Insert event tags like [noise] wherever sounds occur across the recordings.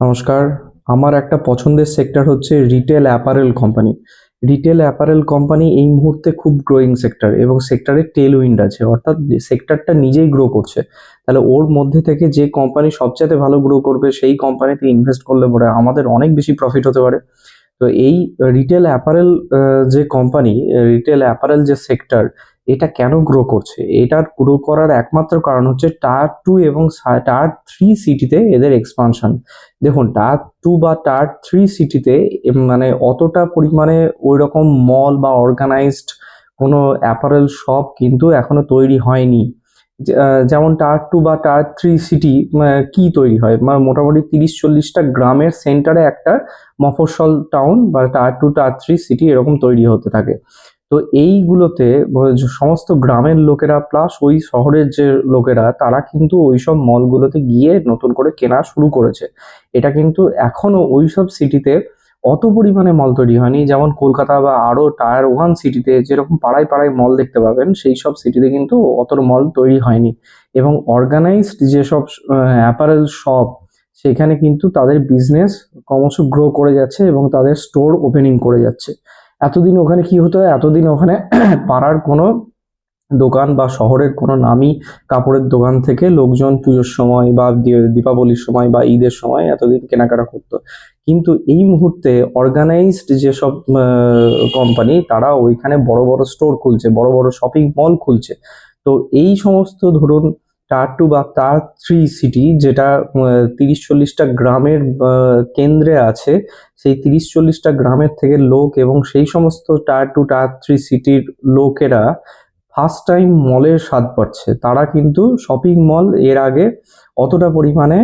নমস্কার। আমার একটা পছন্দের সেক্টর হচ্ছে retail apparel company retail apparel company এই মুহূর্তে খুব গ্রোয়িং সেক্টর এবং সেক্টরে টেল উইন্ড আছে। অর্থাৎ সেক্টরটা নিজেই গ্রো করছে। তাহলে ওর মধ্যে থেকে যে কোম্পানি সবচেয়ে ভালো গ্রো করবে, সেই কোম্পানিতে ইনভেস্ট করলে পরে আমাদের অনেক বেশি প্রফিট হতে পারে। তো এই রিটেল অ্যাপারেল যে কোম্পানি রিটেল অ্যাপারেল যে সেক্টর এটা কেন গ্রো করছে? এটার গ্রো করার একমাত্র কারণ হচ্ছে টায়ার টু এবং টার থ্রি সিটিতে এদের এক্সপানশন দেখুন টায়ার টু বা টায়ার থ্রি সিটিতে মানে অতটা পরিমাণে ওই রকম মল বা অর্গানাইজড কোনো অ্যাপারেল শপ কিন্তু এখনও তৈরি হয়নি। যেমন টায়ার টু বা টায়ার থ্রি সিটি কি তৈরি হয়? মানে মোটামুটি তিরিশ চল্লিশটা গ্রামের সেন্টারে একটা মফস্বল টাউন বা tier two tier three city এরকম তৈরি হতে থাকে। তো এইগুলোতে সমস্ত গ্রামের লোকেরা প্লাস ওই শহরের যে লোকেরা, তারা কিন্তু ওইসব মলগুলোতে গিয়ে নতুন করে কেনা শুরু করেছে। এটা কিন্তু এখনও ওইসব সিটিতে অত পরিমাণে মল তৈরি হয়নি। যেমন কলকাতা বা আরও টায়ার ওয়ান সিটিতে যেরকম পাড়ায় পাড়ায় মল দেখতে পাবেন, সেই সব সিটিতে কিন্তু অত মল তৈরি হয়নি। এবং অর্গানাইজড যেসব অ্যাপারেল শপ সেখানে কিন্তু তাদের বিজনেস ক্রমশ গ্রো করে যাচ্ছে এবং তাদের স্টোর ওপেনিং করে যাচ্ছে। এতদিন ওখানে কি হতো? এতদিন ওখানে [clears throat] পাড়ার কোনো দোকান বা শহরের কোনো নামি কাপড়ের দোকান থেকে লোকজন পুজোর সময় বা দীপাবলির সময় বা ঈদের সময় এতদিন কেনাকাটা করতো। কিন্তু এই মুহূর্তে অর্গানাইজড যেসব কোম্পানি তারা ওইখানে বড় বড় স্টোর খুলছে, বড় বড় শপিং মল খুলছে। তো এই সমস্ত ধরুন টায়ার টু বা টায়ার থ্রি সিটি যেটা তিরিশ চল্লিশটা গ্রামের কেন্দ্রে আছে, সেই তিরিশ চল্লিশটা গ্রামের থেকে লোক এবং সেই সমস্ত টায়ার টু টায়ার থ্রি সিটির লোকেরা ফার্স্ট টাইম মলের স্বাদ পাচ্ছে। তারা কিন্তু শপিং মল এর আগে অতটা পরিমাণে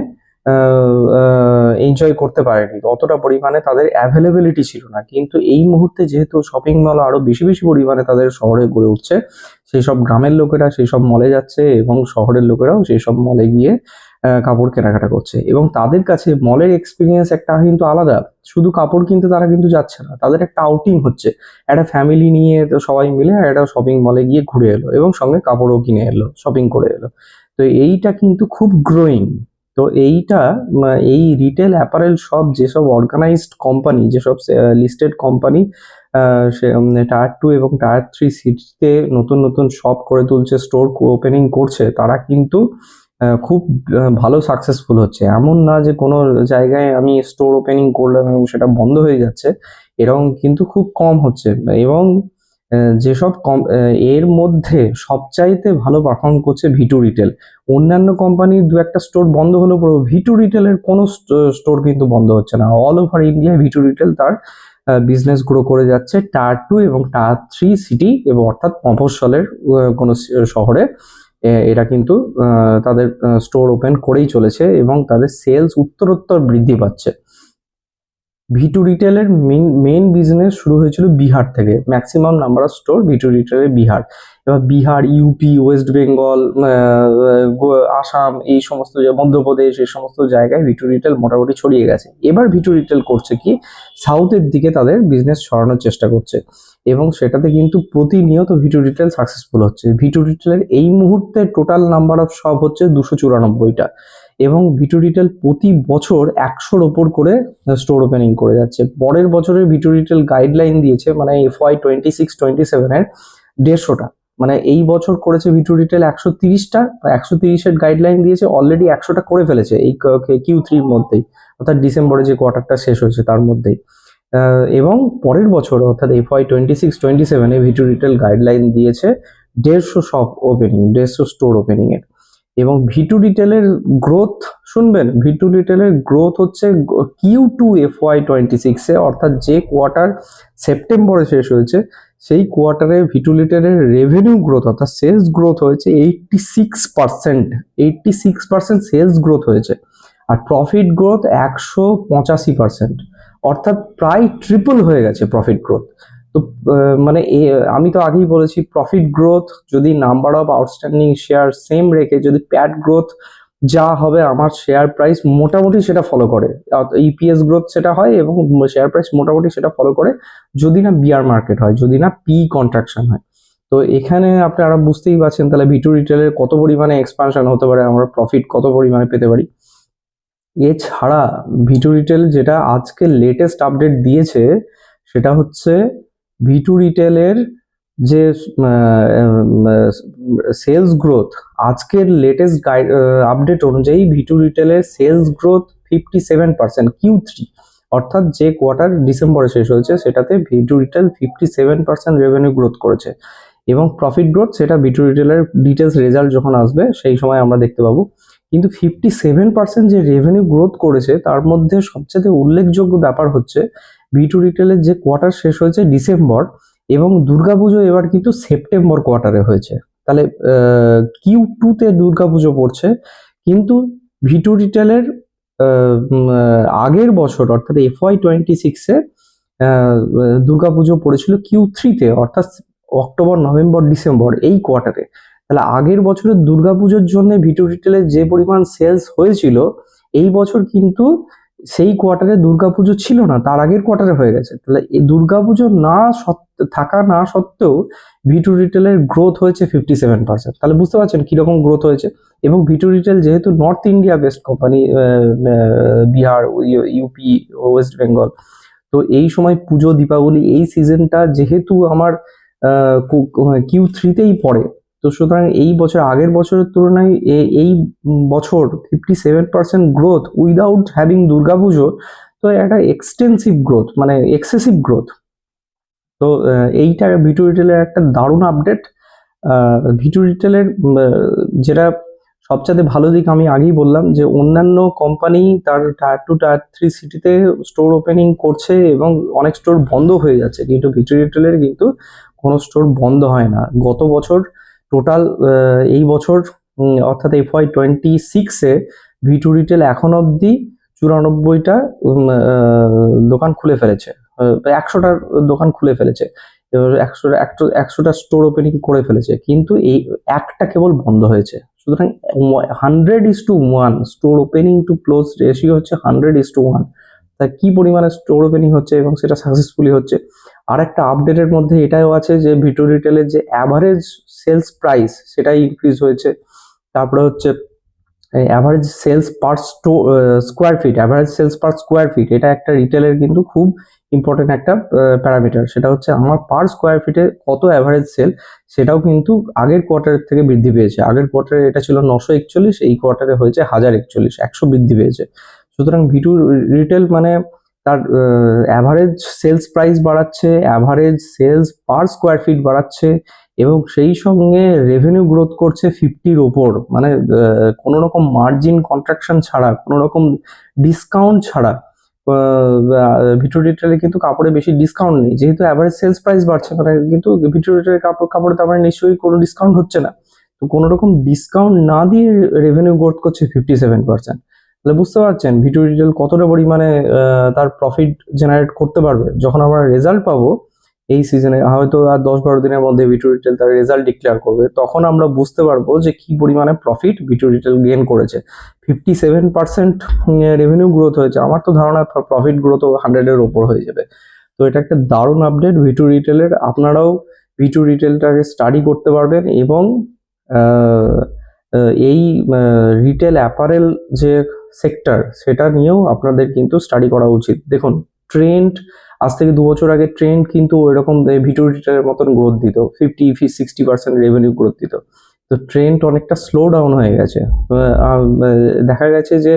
এনজয় করতে পারেনি। অতটা পরিমাণে তাদের অ্যাভেলেবিলিটি ছিল না। কিন্তু এই মুহূর্তে যেহেতু শপিং মল আরও বেশি বেশি পরিমাণে তাদের শহরে গড়ে উঠছে, সেই সব গ্রামের লোকেরা, সেই সব মলে যাচ্ছে এবং শহরের লোকেরাও সেই সব মলে গিয়ে কাপড় কেনাকাটা করছে। এবং তাদের কাছে মলের এক্সপিরিয়েন্স একটা কিন্তু আলাদা। শুধু কাপড় কিনতে তারা কিন্তু যাচ্ছে না। তাদের একটা আউটিং হচ্ছে। একটা ফ্যামিলি নিয়ে তো সবাই মিলে একটা শপিং মলে গিয়ে ঘুরে এলো এবং সঙ্গে কাপড়ও কিনে এলো শপিং করে এলো। তো এইটা কিন্তু খুব গ্রোয়িং তো এইটা এই রিটেল অ্যাপারেল সব যেসব অর্গানাইজড কোম্পানি যেসব লিস্টেড কোম্পানি টায়ার টু এবং টায়ার থ্রি সিটিতে নতুন নতুন শপ করে তুলছে স্টোর ওপেনিং করছে, তারা কিন্তু খুব ভালো সাকসেসফুল হচ্ছে। এমন না যে কোনো জায়গায় আমি স্টোর ওপেনিং করলাম এবং সেটা বন্ধ হয়ে যাচ্ছে, এরকম কিন্তু খুব কম হচ্ছে। এবং যেসব কম এর মধ্যে সবচাইতে ভালো পারফর্ম করছে ভিটু রিটেল অন্যান্য কোম্পানির দু একটা স্টোর বন্ধ হলো পরে ভিটু রিটেলের কোনো স্টোর কিন্তু বন্ধ হচ্ছে না। অল ওভার ইন্ডিয়ায় ভিটু রিটেল তার বিজনেস গ্রো করে যাচ্ছে। টায়ার টু এবং টায়ার থ্রি সিটি এবং অর্থাৎ মফস্বলের কোনো শহরে। এরা কিন্তু তাদের স্টোর ওপেন করেই চলেছে এবং তাদের সেলস উত্তরোত্তর বৃদ্ধি পাচ্ছে। ভিটু রিটেলের মেন মেন বিজনেস শুরু হয়েছিল বিহার থেকে। Maximum number of store V2 রিটেলের Bihar. এবার বিহার ইউপি ওয়েস্ট বেঙ্গল আসাম এই সমস্ত মধ্যপ্রদেশ এই সমস্ত জায়গায় ভিটু রিটেল মোটামুটি ছড়িয়ে গেছে। এবার ভিটু রিটেল করছে কি? সাউথের দিকে তাদের বিজনেস ছড়ানোর চেষ্টা করছে। এবং সেটাতে কিন্তু প্রতিনিয়ত ভিটু রিটেল সাকসেসফুল হচ্ছে। ভিটু রিটেলের এই মুহূর্তে টোটাল নাম্বার অফ শপ হচ্ছে দুশো চুরানব্বইটা। এবং ভিটু রিটেল প্রতি বছর একশোর ওপর করে স্টোর ওপেনিং করে যাচ্ছে। পরের বছরের ভিটু রিটেল গাইডলাইন দিয়েছে মানে F Y twenty six twenty সেভেনের দেড়শোটা। মানে এই বছর করেছে ভিটু রিটেল একশো তিরিশটা একশো তিরিশের গাইডলাইন দিয়েছে অলরেডি একশোটা করে ফেলেছে এই কিউ থ্রির মধ্যেই। অর্থাৎ ডিসেম্বরে যে কোয়ার্টারটা শেষ হয়েছে তার মধ্যেই। এবং পরের বছর, অর্থাৎ F Y twenty six twenty সেভেনে ভিটু রিটেল গাইডলাইন দিয়েছে দেড়শো শপ ওপেনিং দেড়শো স্টোর ওপেনিং এর। এবং ভিটু রিটেলের গ্রোথ শুনবেন ভিটু রিটেলের গ্রোথ হচ্ছে Q two F Y twenty সিক্সে অর্থাৎ যে কোয়ার্টার সেপ্টেম্বরে শেষ হয়েছে, সেই কোয়ার্টারে ভিটু রিটেলের রেভিনিউ গ্রোথ অর্থাৎ সেলস গ্রোথ হয়েছে eighty six percent eighty six percent sales growth হয়েছে। আর প্রফিট গ্রোথ একশো পঁচাশি পার্সেন্ট অর্থাৎ প্রায় ট্রিপল হয়ে গেছে প্রফিট গ্রোথ তো মানে আমি তো আগেই বলেছি প্রফিট গ্রোথ যদি number of outstanding share same রেখে যদি প্যাট গ্রোথ যা হবে আমার শেয়ার প্রাইস মোটামুটি সেটা ফলো করে। ইপিএস গ্রোথ সেটা হয় এবং শেয়ার প্রাইস মোটামুটি সেটা ফলো করে যদি না বিয়ার মার্কেট হয়, যদি না পি কন্ট্রাকশন হয়। তো এখানে আপনারা বুঝতেই পারছেন, তাহলে ভিটু রিটেলের কত পরিমাণে এক্সপানশন হতে পারে, আমরা প্রফিট কত পরিমাণে পেতে পারি। এছাড়া ভিটু রিটেল যেটা আজকে লেটেস্ট আপডেট দিয়েছে, সেটা হচ্ছে ভিটু রিটেলের যে সেলস গ্রোথ আজকের লেটেস্ট গাইড আপডেট অনুযায়ী V2 রিটেলের sales growth fifty seven percent Q three অর্থাৎ যে কোয়ার্টার ডিসেম্বরে শেষ হয়েছে, সেটাতে V two retail fifty seven percent revenue growth করেছে। এবং প্রফিট গ্রোথ সেটা ভিটু রিটেলের ডিটেলস রেজাল্ট যখন আসবে, সেই সময় আমরা দেখতে পাবো। কিন্তু ফিফটি সেভেন পার্সেন্ট যে রেভিনিউ গ্রোথ করেছে, তার মধ্যে সবচেয়ে উল্লেখযোগ্য ব্যাপার হচ্ছে ভিটু রিটেলের যে কোয়ার্টার শেষ হয়েছে ডিসেম্বর এবং দুর্গাপুজো এবার কিন্তু সেপ্টেম্বর কোয়ার্টারে হয়েছে। তাহলে কিউ টুতে দুর্গাপুজো পড়ছে, কিন্তু ভিটু রিটেলের আগের বছর, অর্থাৎ এফ ওয়াই টোয়েন্টি সিক্সে দুর্গাপুজো পড়েছিল কিউ থ্রিতে অর্থাৎ অক্টোবর নভেম্বর ডিসেম্বর এই কোয়ার্টারে তাহলে আগের বছরের দুর্গাপুজোর জন্য ভিটু রিটেলের যে পরিমাণ সেলস হয়েছিল, এই বছর কিন্তু সেই কোয়ার্টারে দুর্গাপুজো ছিল না, তার আগের কোয়ার্টারে হয়ে গেছে। তাহলে দুর্গাপুজো না থাকা না সত্ত্বেও ভিটু রিটেলের গ্রোথ হয়েছে ফিফটি সেভেন পার্সেন্ট তাহলে বুঝতে পারছেন কীরকম গ্রোথ হয়েছে? এবং ভিটু রিটেল যেহেতু north India best company Bihar U- UP West Bengal তো এই সময় পুজো, দীপাবলি এই সিজনটা যেহেতু আমার কিউ থ্রিতেই পড়ে তো সুতরাং এই বছর, আগের বছরের তুলনায় এই বছর fifty seven percent growth without having Durga Puja, তো একটা এক্সটেন্সিভ গ্রোথ মানে এক্সেসিভ গ্রোথ তো এইটা ভিটু রিটেলের একটা দারুণ আপডেট ভিটু রিটেলের যেটা সবচেয়ে ভালো দিক আমি আগেই বললাম যে, অন্যান্য কোম্পানি তার টায়ার টু টায়ার থ্রি সিটিতে স্টোর ওপেনিং করছে এবং অনেক স্টোর বন্ধ হয়ে যাচ্ছে। কিন্তু ভিটু রিটেলের কিন্তু কোনো স্টোর বন্ধ হয় না। গত বছর টোটাল এই বছর অর্থাৎ এফ ওয়াই টোয়েন্টি সিক্সে ভিটু রিটেল এখন অবধি চুরানব্বইটা দোকান খুলে ফেলেছে। একশোটার দোকান খুলে ফেলেছে। একশোটা একশোটা স্টোর ওপেনিং করে ফেলেছে। কিন্তু এই একটা কেবল বন্ধ হয়েছে। সুতরাং hundred is two one store opening to close ratio হচ্ছে হান্ড্রেড ইস টু ওয়ান তা কি পরিমাণে স্টোর ওপেনিং হচ্ছে এবং সেটা সাকসেসফুলি হচ্ছে? আর একটা আপডেটের মধ্যে এটাও আছে যে ভিটো রিটেলের যে অ্যাভারেজ সেলস প্রাইস সেটাই ইনক্রিজ হয়েছে। তারপরে হচ্ছে average sales per স্টো square feet average sales per square feet এটা একটা রিটেলের কিন্তু খুব ইম্পর্টেন্ট একটা প্যারামিটার সেটা হচ্ছে আমার পার স্কোয়ার ফিটে কত অ্যাভারেজ সেল সেটাও কিন্তু আগের কোয়ার্টারের থেকে বৃদ্ধি পেয়েছে। আগের কোয়ার্টারে এটা ছিল নশো একচল্লিশ, এই কোয়ার্টারে হয়েছে হাজার একচল্লিশ, একশো বৃদ্ধি পেয়েছে। সুতরাং ভিটু রিটেল মানে তার অ্যাভারেজ সেলস প্রাইস বাড়াচ্ছে average sales per square feet বাড়াচ্ছে এবং সেই সঙ্গে রেভিনিউ গ্রোথ করছে ফিফটির ওপর। মানে কোনো রকম মার্জিন কন্ট্রাকশন ছাড়া, কোনো রকম ডিসকাউন্ট ছাড়া ভিটু রিটেলে কিন্তু কাপড়ে বেশি ডিসকাউন্ট নেই। যেহেতু অ্যাভারেজ সেলস প্রাইস বাড়ছে মানে কিন্তু ভিটু রিটেলের কাপড় কাপড়ে মানে নিশ্চয়ই কোনো ডিসকাউন্ট হচ্ছে না। তো কোনো রকম ডিসকাউন্ট না দিয়ে রেভিনিউ গ্রোথ করছে ফিফটি সেভেন পার্সেন্ট তাহলে বুঝতে পারছেন ভিটু রিটেল কতটা পরিমাণে তার প্রফিট জেনারেট করতে পারবে। যখন আমরা রেজাল্ট পাবো এই সিজনে হয়তো আর দশ বারো দিনের মধ্যে ভিটু রিটেল তার রেজাল্ট ডিক্লেয়ার করবে, তখন আমরা বুঝতে পারব যে কি পরিমাণে profit V two retail gain করেছে। Fifty seven percent revenue growth হয়েছে। আমার তো ধারণা প্রফিট গ্রোথও হান্ড্রেডের ওপর হয়ে যাবে। তো এটা একটা দারুণ আপডেট ভিটু রিটেলের আপনারাও ভিটু রিটেলটাকে স্টাডি করতে পারবেন এবং এই রিটেল অ্যাপারেল যে সেক্টর সেটা নিয়েও আপনাদের কিন্তু স্টাডি করা উচিত। দেখুন ট্রেন্ড আজ থেকে দু বছর আগে ট্রেন্ড কিন্তু এরকম ভিডিও রিটারের মতন গ্রোথ দিত fifty sixty percent revenue growth দিত। তো ট্রেন্ড অনেকটা স্লো ডাউন হয়ে গেছে। দেখা গেছে যে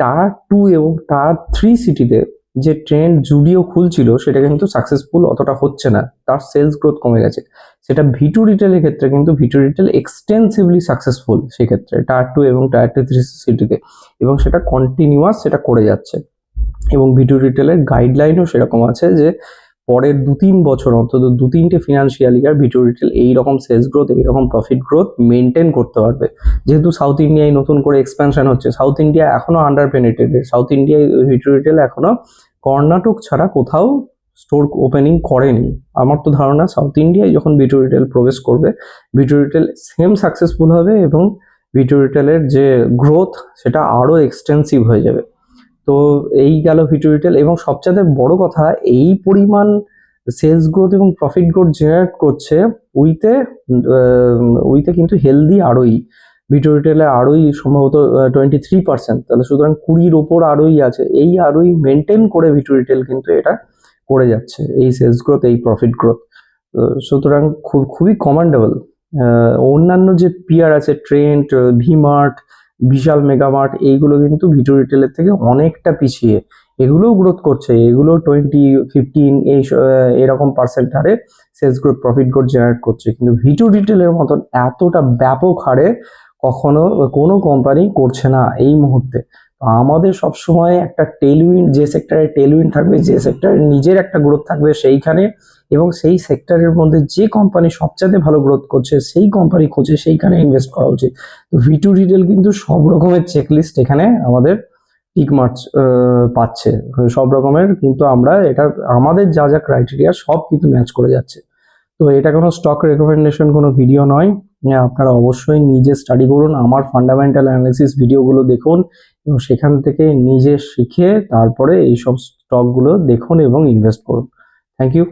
টায়ার টু এবং টায়ার থ্রি সিটিতে যে ট্রেন্ড জুডিও খুলছিল, সেটা কিন্তু সাকসেসফুল অতটা হচ্ছে না। তার সেলস গ্রোথ কমে গেছে। সেটা ভিটু রিটেলের ক্ষেত্রে কিন্তু V two retail extensively successful সেক্ষেত্রে টায়ার টু এবং টায়ার টু থ্রি সিটিতে এবং সেটা কন্টিনিউয়াস সেটা করে যাচ্ছে। এবং ভিটু রিটেলের গাইডলাইনও সেরকম আছে যে পরের দু তিন বছর, অন্তত দু তিনটে financial year V two retail এইরকম সেলস গ্রোথ এইরকম প্রফিট গ্রোথ মেনটেন করতে পারবে। যেহেতু সাউথ ইন্ডিয়ায় নতুন করে এক্সপ্যানশন হচ্ছে সাউথ ইন্ডিয়া এখনও আন্ডার পেনিটেটেড সাউথ ইন্ডিয়ায় ভিডিও রিটেল এখনও কর্ণাটক ছাড়া কোথাও স্টোর ওপেনিং করেনি। আমার তো ধারণা সাউথ ইন্ডিয়ায় যখন ভিডিও রিটেল প্রবেশ করবে ভিডিও রিটেল সেম সাকসেসফুল হবে এবং ভিডিও রিটেলের যে গ্রোথ সেটা আরও এক্সটেন্সিভ হয়ে যাবে। তো এই গেল ভিডিও রিটেল। এবং সবচেয়ে বড় কথা, এই পরিমাণ সেলস গ্রোথ এবং প্রফিট গ্রোথ জেনারেট করছে উইতে উইতে কিন্তু হেলদি আরোই। ভিটো রিটেলে আরোই সম্ভবত টোয়েন্টি থ্রি পার্সেন্ট তাহলে সুতরাং কুড়ির ওপর আরোই আছে। এই আরোই মেনটেন করে ভিটো রিটেল কিন্তু এটা করে যাচ্ছে, এই সেলস গ্রোথ এই প্রফিট গ্রোথ সুতরাং খুব, খুবই কমান্ডেবল অন্যান্য যে পিয়ার আছে ট্রেন্ড ভিমার্ট বিশাল মেগামার্ট, এইগুলো কিন্তু ভিটো রিটেলের থেকে অনেকটা পিছিয়ে। এগুলোও গ্রোথ করছে। এগুলো টোয়েন্টি ফিফটিন এই এরকম পার্সেন্ট হারে sales growth profit growth generate করছে। কিন্তু ভিটো রিটেলের মতন এতটা ব্যাপক হারে কখনো কোনো কোম্পানি করছে না এই মুহূর্তে। আমাদের সবসময় একটা টেলউইন যে সেক্টরে টেলউইন থাকবে, যে সেক্টরে নিজের একটা গ্রোথ থাকবে, সেইখানে এবং সেই সেক্টরের মধ্যে যে কোম্পানি সবচেয়ে ভালো গ্রোথ করছে সেই কোম্পানি খুঁজে সেইখানে ইনভেস্ট করা উচিত। তো ভিটু রিটেল কিন্তু সব রকমের চেকলিস্ট এখানে আমাদের টিক মার্চ পাচ্ছে। সব রকমের কিন্তু আমরা এটা আমাদের যা যা ক্রাইটেরিয়া সব কিন্তু ম্যাচ করে যাচ্ছে। তো এটা কোনো স্টক রেকমেন্ডেশন কোনো ভিডিও নয়। হ্যাঁ, আপনারা অবশ্যই নিজে স্টাডি করুন আমার ফান্ডামেন্টাল অ্যানালিসিস ভিডিওগুলো দেখুন এবং সেখান থেকে নিজে শিখে তারপরে এইসব স্টকগুলো দেখুন এবং ইনভেস্ট করুন। Thank you